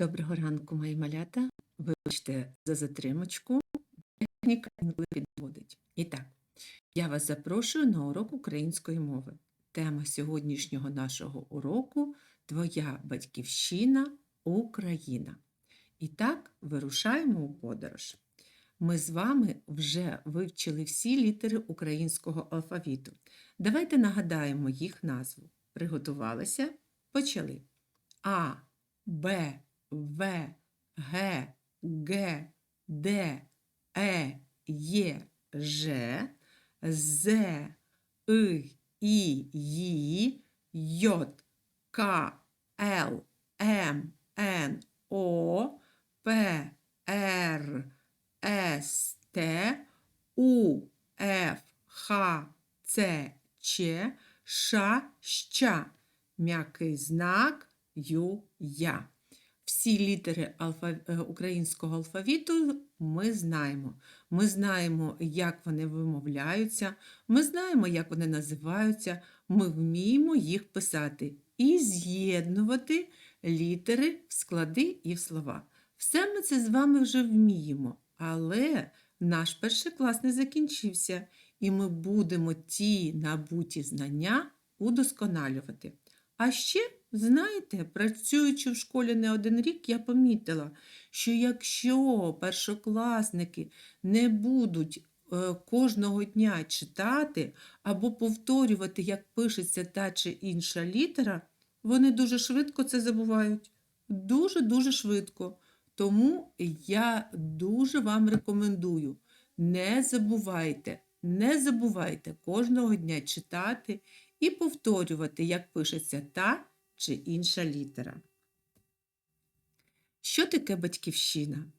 Доброго ранку, мої малята. Вибачте за затримочку. Техніка інколи підводить. І так, я вас запрошую на урок української мови. Тема сьогоднішнього нашого уроку Твоя батьківщина Україна. І так, вирушаємо у подорож. Ми з вами вже вивчили всі літери українського алфавіту. Давайте нагадаємо їх назву. Приготувалися? Почали. А, Б, В, Г, Г, Д, Е, Є, Ж, З, И, І, Ї, Й, К, Л, М, Н, О, П, Р, С, Т, У, Ф, Х, Ц, Ч, Ш, Щ. М'який знак Ю, Я. Всі літери е, українського алфавіту ми знаємо. Ми знаємо, як вони вимовляються, ми знаємо, як вони називаються, ми вміємо їх писати і з'єднувати літери в склади і в слова. Все ми це з вами вже вміємо, але наш перший клас не закінчився, і ми будемо ті набуті знання удосконалювати. А ще, знаєте, працюючи в школі не один рік, я помітила, що якщо першокласники не будуть е, кожного дня читати або повторювати, як пишеться та чи інша літера, вони дуже швидко це забувають. Дуже-дуже швидко. Тому я дуже вам рекомендую, не забувайте, не забувайте кожного дня читати і повторювати, як пишеться та чи інша літера. Що таке батьківщина?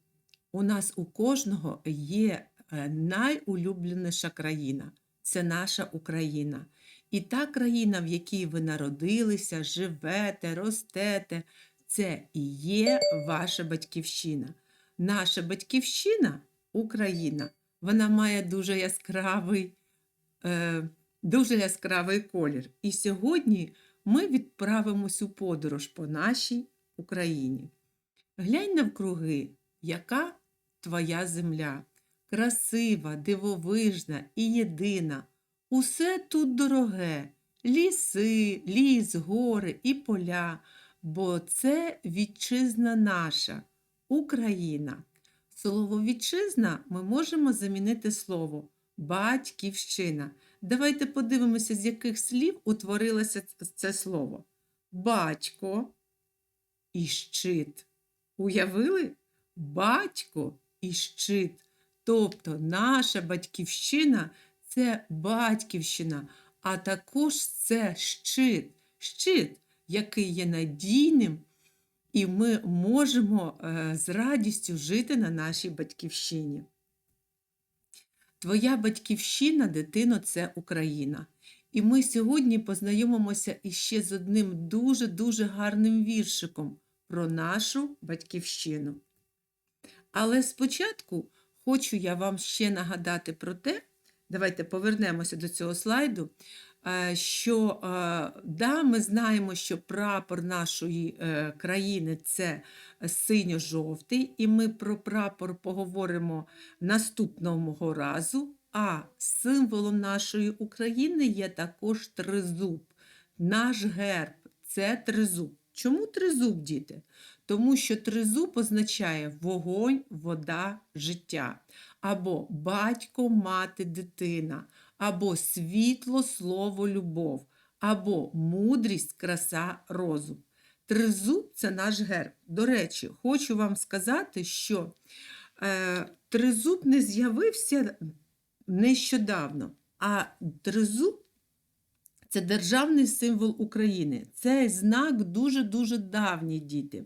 У нас у кожного є е, найулюбленіша країна це наша Україна. І та країна, в якій ви народилися, живете, ростете, це і є ваша батьківщина. Наша батьківщина Україна, вона має дуже яскравий. Е, дуже яскравий колір. І сьогодні ми відправимось у подорож по нашій Україні. Глянь навкруги, яка твоя земля, красива, дивовижна і єдина. Усе тут дороге, ліси, ліс, гори і поля, бо це вітчизна наша, Україна. Слово вітчизна ми можемо замінити слово батьківщина. Давайте подивимося, з яких слів утворилося це слово. Батько і щит. Уявили? Батько і щит. Тобто наша батьківщина це батьківщина, а також це щит, щит, який є надійним, і ми можемо е, з радістю жити на нашій батьківщині. Твоя батьківщина, дитино, це Україна. І ми сьогодні познайомимося іще з одним дуже-дуже гарним віршиком про нашу батьківщину. Але спочатку хочу я вам ще нагадати про те, давайте повернемося до цього слайду, що е, да, ми знаємо, що прапор нашої е, країни це синьо-жовтий, і ми про прапор поговоримо наступного разу. А символом нашої України є також тризуб. Наш герб це тризуб. Чому тризуб, діти? Тому що тризуб означає вогонь, вода, життя, або батько, мати, дитина, або світло, слово, любов, або мудрість, краса, розум. Тризуб це наш герб. До речі, хочу вам сказати, що е, тризуб не з'явився нещодавно, а тризуб це державний символ України. Цей знак дуже-дуже давній діти.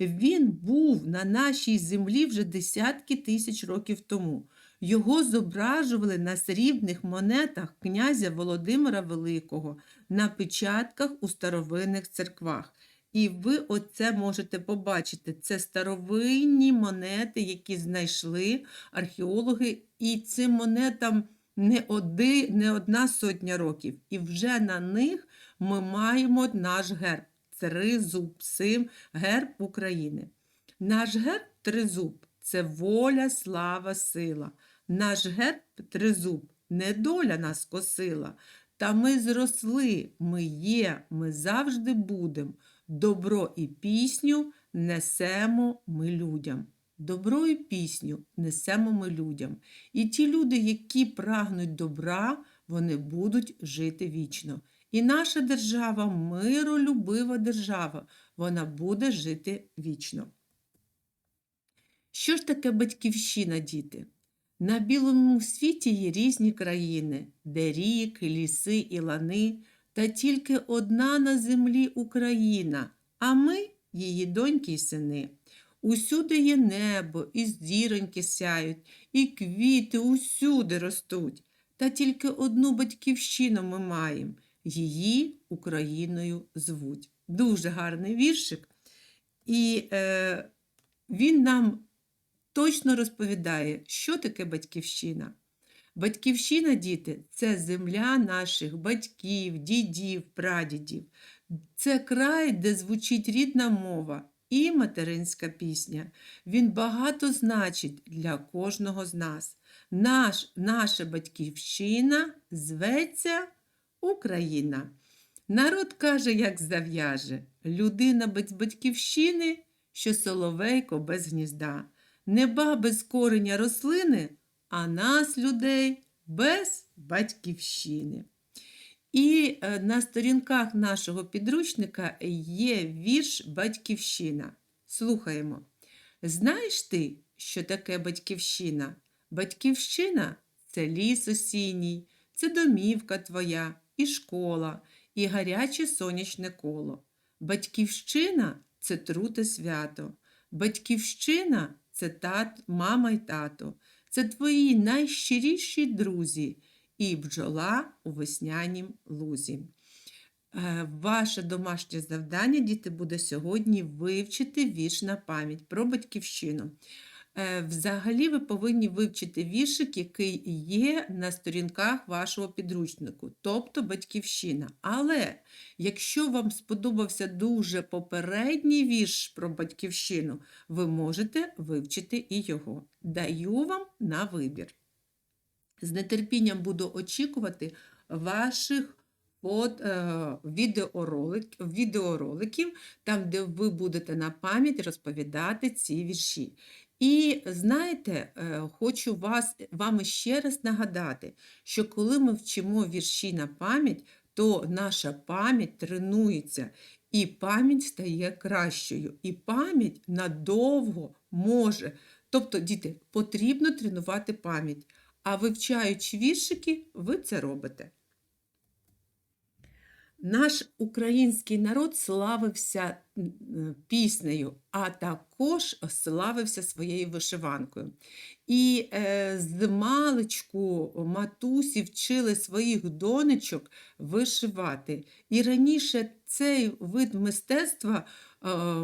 Він був на нашій землі вже десятки тисяч років тому. Його зображували на срібних монетах князя Володимира Великого на печатках у старовинних церквах. І ви оце можете побачити. Це старовинні монети, які знайшли археологи, і цим монетам не, оди, не одна сотня років. І вже на них ми маємо наш герб. Тризуб, сим, герб України. Наш герб тризуб це воля, слава, сила. Наш герб тризуб недоля нас косила. Та ми зросли, ми є, ми завжди будем. Добро і пісню несемо ми людям. Добро і пісню несемо ми людям. І ті люди, які прагнуть добра, вони будуть жити вічно. І наша держава миролюбива держава, вона буде жити вічно. Що ж таке батьківщина, діти? На білому світі є різні країни, де ріки, ліси і лани, та тільки одна на землі Україна, а ми її доньки й сини. Усюди є небо, і зіроньки сяють, і квіти усюди ростуть. Та тільки одну батьківщину ми маємо, її Україною звуть. Дуже гарний віршик. І е, він нам точно розповідає, що таке батьківщина. Батьківщина, діти, це земля наших батьків, дідів, прадідів. Це край, де звучить рідна мова і материнська пісня. Він багато значить для кожного з нас. Наш, Наша батьківщина зветься Україна. Народ каже, як зав'яже, людина без батьківщини, що соловейко без гнізда, неба без кореня рослини, а нас, людей, без батьківщини. І е, на сторінках нашого підручника є вірш Батьківщина. Слухаємо. Знаєш ти, що таке батьківщина? Батьківщина це ліс осінній, це домівка твоя, і школа, і гаряче сонячне коло. Батьківщина це труд і свято. Батьківщина це тат, мама й тато. Це твої найщиріші друзі і бджола у веснянім лузі. Е, Ваше домашнє завдання, діти, буде сьогодні вивчити вірш на пам'ять про батьківщину. Е, Взагалі, ви повинні вивчити віршик, який є на сторінках вашого підручнику, тобто батьківщина. Але якщо вам сподобався дуже попередній вірш про батьківщину, ви можете вивчити і його. Даю вам на вибір. З нетерпінням буду очікувати ваших от, е, відеоролик, відеороликів, там, де ви будете на пам'ять розповідати ці вірші. І знаєте, е, хочу вас, вам ще раз нагадати, що коли ми вчимо вірші на пам'ять, то наша пам'ять тренується, і пам'ять стає кращою, і пам'ять надовго може. Тобто, діти, потрібно тренувати пам'ять. А вивчаючи віршики, ви це робите. Наш український народ славився піснею, а також славився своєю вишиванкою. І е, з маличку матусі вчили своїх донечок вишивати. І раніше цей вид мистецтва е,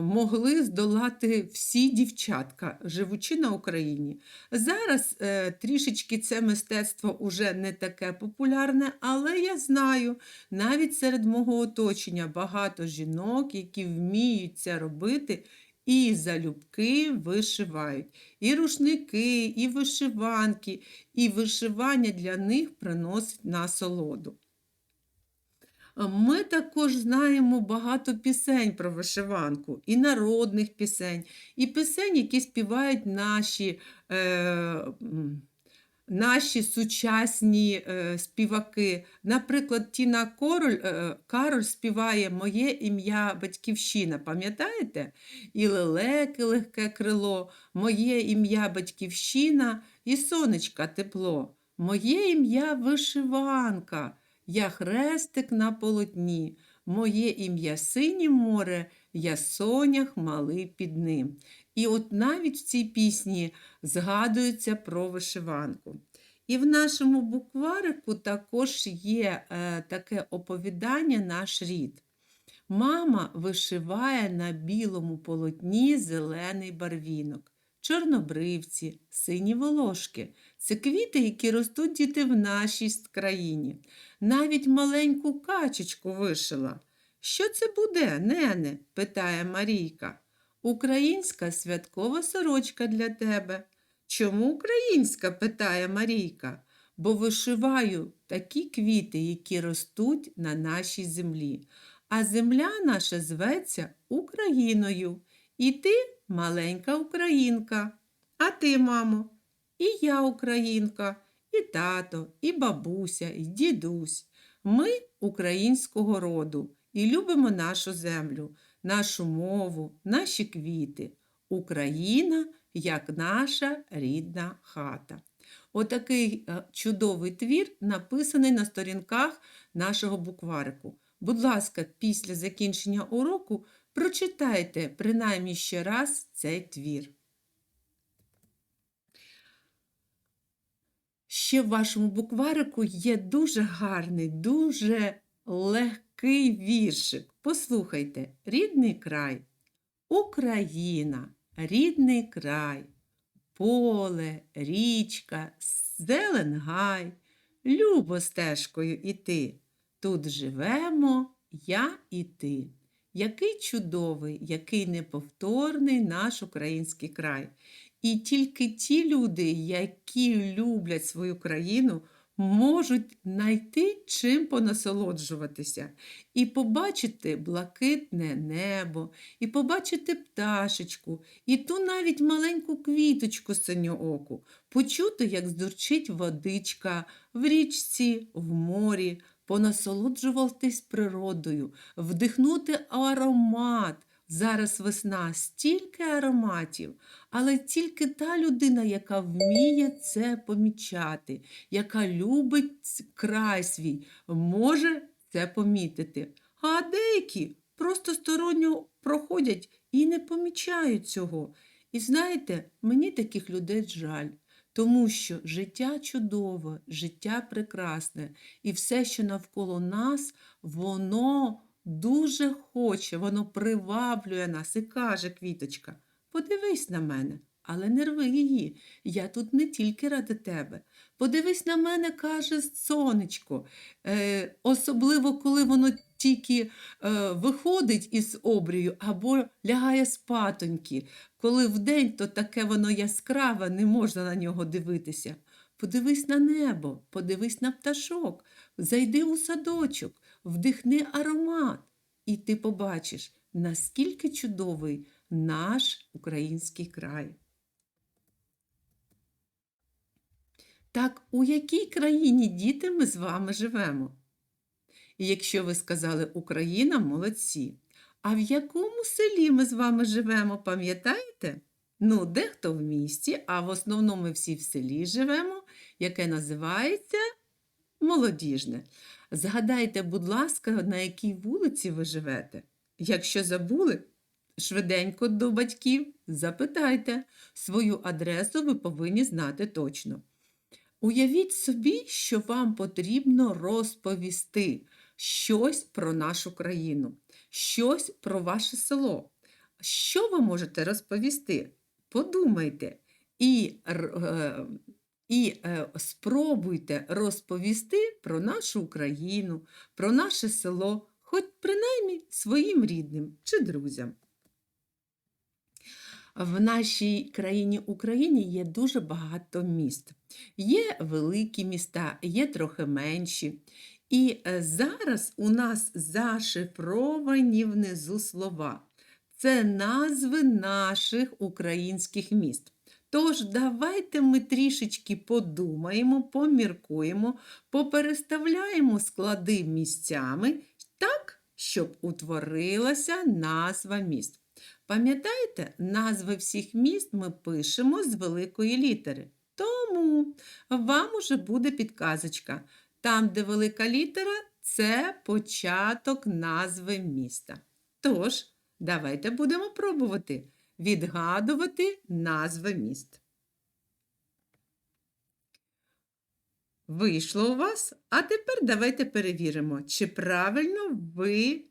могли здолати всі дівчатка, живучи на Україні. Зараз е, трішечки це мистецтво уже не таке популярне, але я знаю, навіть серед мого оточення багато жінок, які вміють це робити. І залюбки вишивають. І рушники, і вишиванки, і вишивання для них приносить насолоду. Ми також знаємо багато пісень про вишиванку, і народних пісень, і пісень, які співають наші е, наші сучасні е, співаки. Наприклад, Тіна Король, е, Кароль співає Моє ім'я Батьківщина. Пам'ятаєте? І лелеки легке крило, Моє ім'я Батьківщина і сонечка тепло. Моє ім'я вишиванка, я хрестик на полотні, моє ім'я синє море, я сонях малий під ним. І от навіть в цій пісні згадується про вишиванку. І в нашому букварику також є е, таке оповідання наш рід. Мама вишиває на білому полотні зелений барвінок, чорнобривці, сині волошки. Це квіти, які ростуть діти в нашій країні. Навіть маленьку качечку вишила. Що це буде, нене? питає Марійка. Українська святкова сорочка для тебе. Чому українська? питає Марійка. Бо вишиваю такі квіти, які ростуть на нашій землі. А земля наша зветься Україною. І ти маленька українка. А ти, мамо, і я українка, і тато, і бабуся, і дідусь. Ми українського роду і любимо нашу землю, нашу мову, наші квіти. Україна як наша рідна хата. Отакий е, чудовий твір написаний на сторінках нашого букварику. Будь ласка, після закінчення уроку прочитайте принаймні ще раз цей твір. Ще в вашому букварику є дуже гарний, дуже легкий віршик. Послухайте, рідний край, Україна, рідний край, поле, річка, зелен гай, любо стежкою іти. Тут живемо я і ти. Який чудовий, який неповторний наш український край. І тільки ті люди, які люблять свою країну, можуть знайти чим понасолоджуватися і побачити блакитне небо, і побачити пташечку, і ту навіть маленьку квіточку синьооку, почути, як здурчить водичка в річці, в морі, понасолоджуватись природою, вдихнути аромат. Зараз весна стільки ароматів, але тільки та людина, яка вміє це помічати, яка любить край свій, може це помітити. А деякі просто сторонньо проходять і не помічають цього. І знаєте, мені таких людей жаль. Тому що життя чудове, життя прекрасне, і все, що навколо нас, воно дуже хоче, воно приваблює нас і каже квіточка, подивись на мене, але не рви її. Я тут не тільки ради тебе. Подивись на мене, каже сонечко, е, особливо, коли воно тільки е, виходить із обрію або лягає спатоньки. Коли вдень, то таке воно яскраве, не можна на нього дивитися. Подивись на небо, подивись на пташок, зайди у садочок, вдихни аромат, і ти побачиш, наскільки чудовий наш український край. Так у якій країні діти ми з вами живемо? І якщо ви сказали Україна, молодці. А в якому селі ми з вами живемо, пам'ятаєте? Ну, дехто в місті, а в основному ми всі в селі живемо, яке називається Молодіжне. Згадайте, будь ласка, на якій вулиці ви живете. Якщо забули, швиденько до батьків запитайте, свою адресу ви повинні знати точно. Уявіть собі, що вам потрібно розповісти щось про нашу країну, щось про ваше село. Що ви можете розповісти? Подумайте і е, і е, спробуйте розповісти про нашу Україну, про наше село, хоч принаймні своїм рідним чи друзям. В нашій країні Україні є дуже багато міст. Є великі міста, є трохи менші. І е, зараз у нас зашифровані внизу слова. Це назви наших українських міст. Тож, давайте ми трішечки подумаємо, поміркуємо, попереставляємо склади місцями так, щоб утворилася назва міст. Пам'ятаєте, назви всіх міст ми пишемо з великої літери. Тому вам уже буде підказочка. Там, де велика літера, це початок назви міста. Тож, давайте будемо пробувати відгадувати назви міст. Вийшло у вас, а тепер давайте перевіримо, чи правильно ви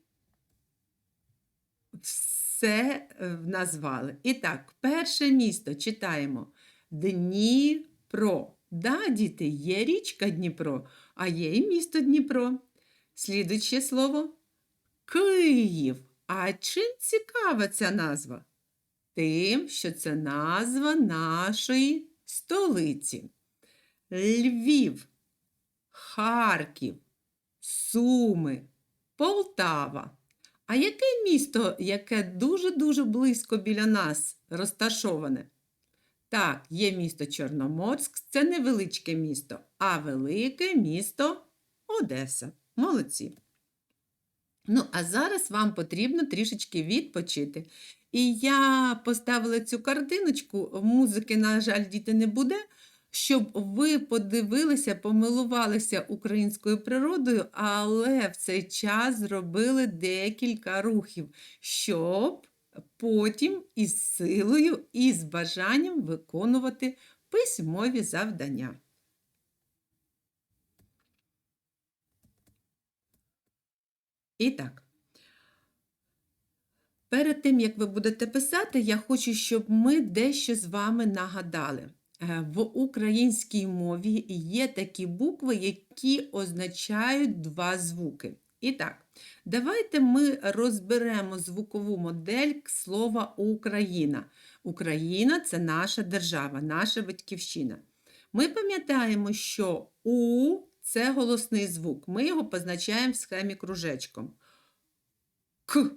все е, назвали. І так, перше місто читаємо Дніпро. Да, діти, є річка Дніпро, а є і місто Дніпро. Слідуюче слово Київ. А чим цікава ця назва? Тим, що це назва нашої столиці. Львів, Харків, Суми, Полтава. А яке місто, яке дуже-дуже близько біля нас розташоване? Так, є місто Чорноморськ, це невеличке місто, а велике місто Одеса. Молодці. Ну, а зараз вам потрібно трішечки відпочити. І я поставила цю картиночку, музики, на жаль, діти не буде, щоб ви подивилися, помилувалися українською природою, але в цей час зробили декілька рухів, щоб потім із силою і з бажанням виконувати письмові завдання. І так. Перед тим, як ви будете писати, я хочу, щоб ми дещо з вами нагадали. Е, В українській мові є такі букви, які означають два звуки. І так, давайте ми розберемо звукову модель слова Україна. Україна це наша держава, наша батьківщина. Ми пам'ятаємо, що У це голосний звук. Ми його позначаємо в схемі кружечком. К,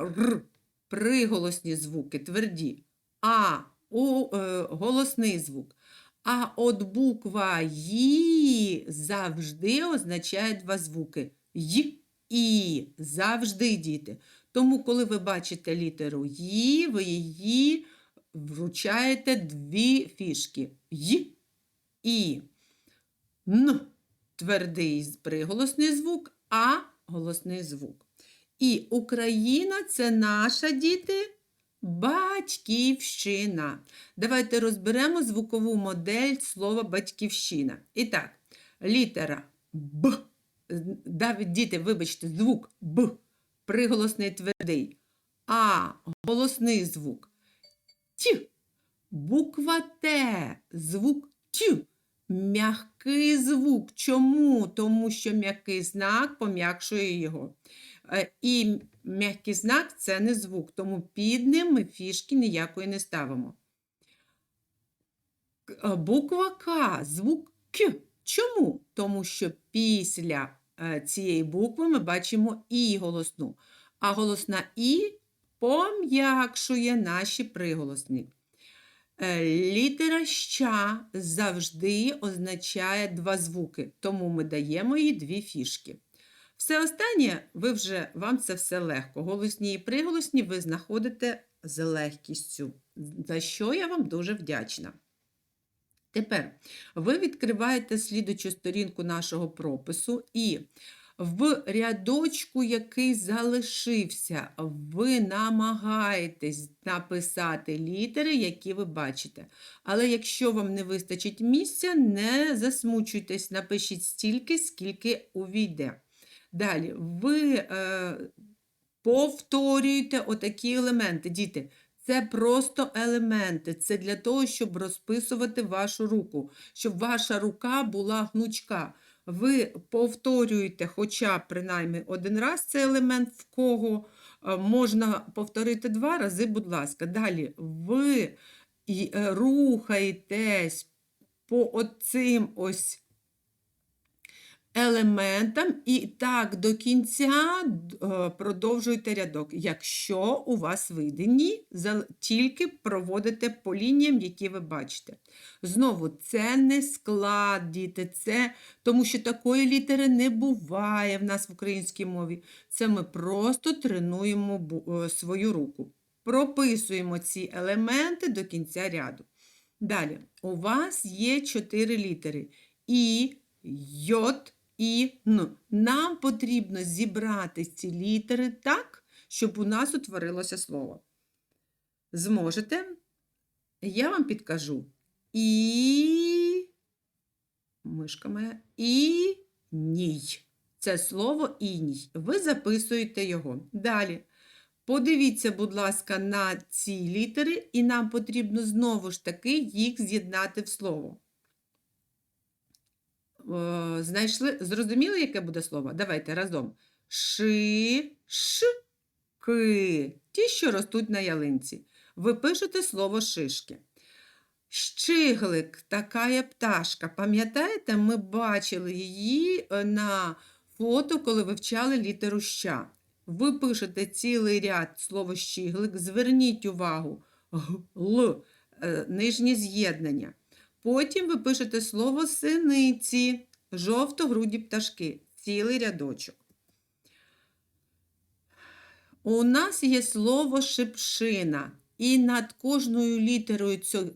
Р, приголосні звуки, тверді. А у, е, голосний звук. А от буква «Ї» завжди означає два звуки. Й і завжди діти. Тому, коли ви бачите літеру «Ї», ви її вручаєте дві фішки. Й і. Н твердий приголосний звук, а голосний звук. І Україна це наша діти батьківщина. Давайте розберемо звукову модель слова батьківщина. І так, літера Б. Діти, вибачте, звук Б. Приголосний твердий. А голосний звук. Т. Буква Т. Звук Т. М'який звук. Чому? Тому що м'який знак пом'якшує його. Е, І м'який знак це не звук, тому під ним ми фішки ніякої не ставимо. Е, Буква К, звук К. Чому? Тому що після е, цієї букви ми бачимо І голосну, а голосна І пом'якшує наші приголосні. Літера ща завжди означає два звуки, тому ми даємо їй дві фішки. Все останнє, ви вже, вам це все легко. Голосні і приголосні ви знаходите з легкістю, за що я вам дуже вдячна. Тепер ви відкриваєте слідучу сторінку нашого пропису і в рядочку, який залишився, ви намагаєтесь написати літери, які ви бачите. Але якщо вам не вистачить місця, не засмучуйтесь, напишіть стільки, скільки увійде. Далі, ви е, повторюєте отакі елементи. Діти, це просто елементи. Це для того, щоб розписувати вашу руку, щоб ваша рука була гнучка. Ви повторюєте хоча принаймні один раз цей елемент, в кого е, можна повторити два рази, будь ласка. Далі ви е, рухаєтесь по оцим ось елементам і так до кінця е, продовжуйте рядок. Якщо у вас вийде ні, тільки проводите по лініям, які ви бачите. Знову, це не склад, діти, це тому що такої літери не буває в нас в українській мові. Це ми просто тренуємо е, свою руку. Прописуємо ці елементи до кінця ряду. Далі, у вас є чотири літери. І, йот, і Н. Нам потрібно зібрати ці літери так, щоб у нас утворилося слово. Зможете? Я вам підкажу. І. Мишка моя. І ній. Це слово іній. Ви записуєте його. Далі. Подивіться, будь ласка, на ці літери, і нам потрібно знову ж таки їх з'єднати в слово. Е, Знайшли, зрозуміли, яке буде слово? Давайте разом. Ши, ш, ки. Ті, що ростуть на ялинці. ви пишете слово шишки. Щиглик, така пташка. Пам'ятаєте, ми бачили її е, на фото, коли вивчали літеру ща. Ви пишете цілий ряд слово щиглик, зверніть увагу, л, е, нижнє з'єднання. Потім ви пишете слово синиці, жовто-груді пташки, цілий рядочок. У нас є слово шипшина, і над кожною літерою цього,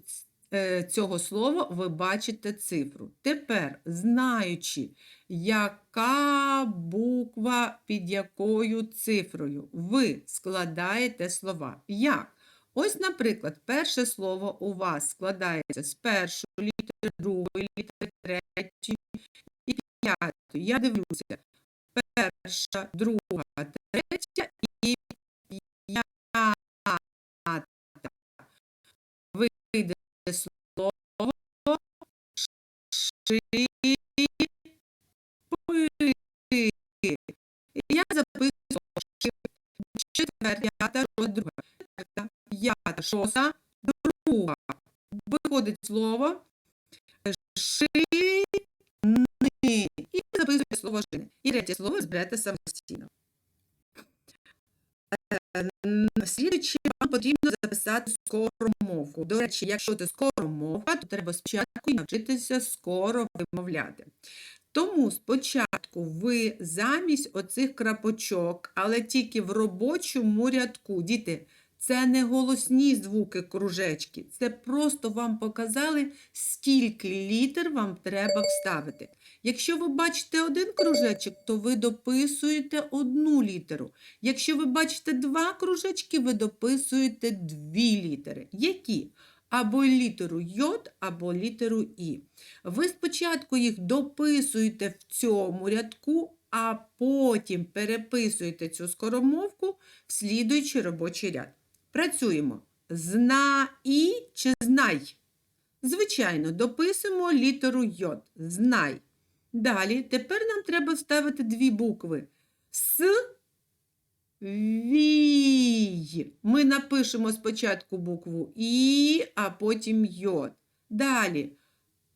е, цього слова ви бачите цифру. Тепер, знаючи, яка буква під якою цифрою, ви складаєте слова. Як? Ось, наприклад, перше слово у вас складається з першої літери, другої літери, третьої і п'ятої. Я дивлюся. Перша, друга, третя і п'ята. Вийде слово шипи. Я записую шип. Шоста, друга. П'ята, шоста, друга. Виходить слово шини. І записуєте слово шини. І третє слово зберете самостійно. Е, Слідуючи, вам потрібно записати скоромовку. До речі, якщо це скоромовка, то треба спочатку навчитися скоро вимовляти. Тому спочатку ви замість оцих крапочок, але тільки в робочому рядку, діти, це не голосні звуки кружечки, це просто вам показали, скільки літер вам треба вставити. Якщо ви бачите один кружечок, то ви дописуєте одну літеру. Якщо ви бачите два кружечки, ви дописуєте дві літери. Які? Або літеру Й, або літеру І. Ви спочатку їх дописуєте в цьому рядку, а потім переписуєте цю скоромовку в слідуючий робочий ряд. Працюємо. Знай чи знай. Звичайно, дописуємо літеру Й. Знай. Далі, тепер нам треба вставити дві букви. С, вій. Ми напишемо спочатку букву І, а потім Й. Далі.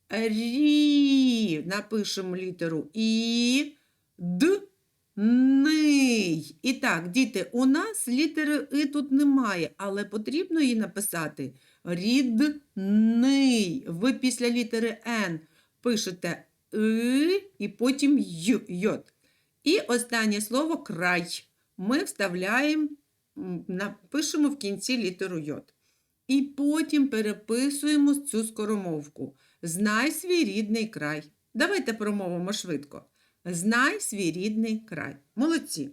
Рі. Напишемо літеру І, Д, Ний. І так, діти, у нас літери И тут немає, але потрібно її написати рідний. Ви після літери Н пишете И і потім Й. І останнє слово край. Ми вставляємо, напишемо в кінці літеру Йод. І потім переписуємо цю скоромовку. Знай свій рідний край. Давайте промовимо швидко. Знай свій рідний край. Молодці.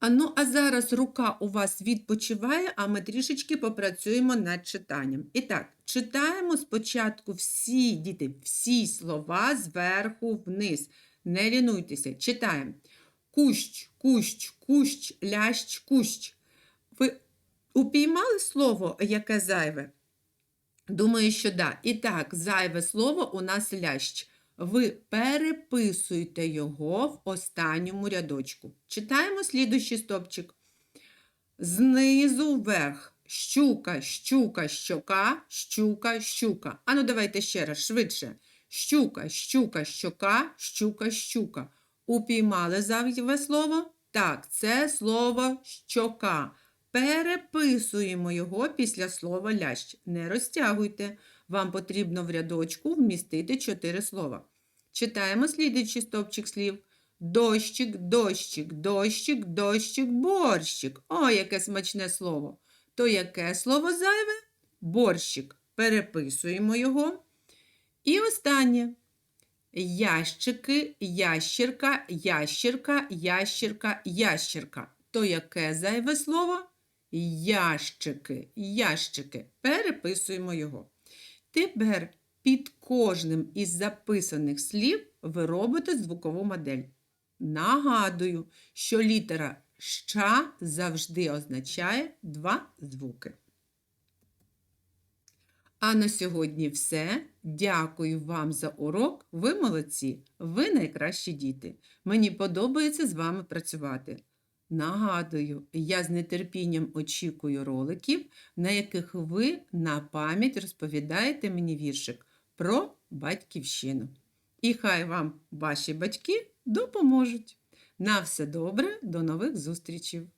А ну, а зараз рука у вас відпочиває, а ми трішечки попрацюємо над читанням. І так, читаємо спочатку всі діти, всі слова зверху вниз. Не лінуйтеся, читаємо. Кущ, кущ, кущ, лящ, кущ. Ви упіймали слово, яке зайве? Думаю, що да. І так, зайве слово у нас лящ. Ви переписуєте його в останньому рядочку. Читаємо слідуючий стопчик. Знизу вверх. Щука, щука, щока, щука, щука. Ану, давайте ще раз, швидше. Щука, щука, щока, щука, щука. Упіймали зайве слово? Так, це слово щока. Переписуємо його після слова лящ. Не розтягуйте. Вам потрібно в рядочку вмістити чотири слова. Читаємо слідуючий стовпчик слів. Дощик, дощик, дощик, дощик, борщик. О, яке смачне слово. То яке слово зайве? Борщик. Переписуємо його. І останнє. Ящики, ящірка, ящірка, ящірка, ящірка. То яке зайве слово? Ящики, ящики. Переписуємо його. Тепер під кожним із записаних слів ви робите звукову модель. Нагадую, що літера ща завжди означає два звуки. А на сьогодні все. Дякую вам за урок. Ви молодці, ви найкращі діти. Мені подобається з вами працювати. Нагадую, я з нетерпінням очікую роликів, на яких ви на пам'ять розповідаєте мені віршик про батьківщину. І хай вам ваші батьки допоможуть. На все добре, до нових зустрічей!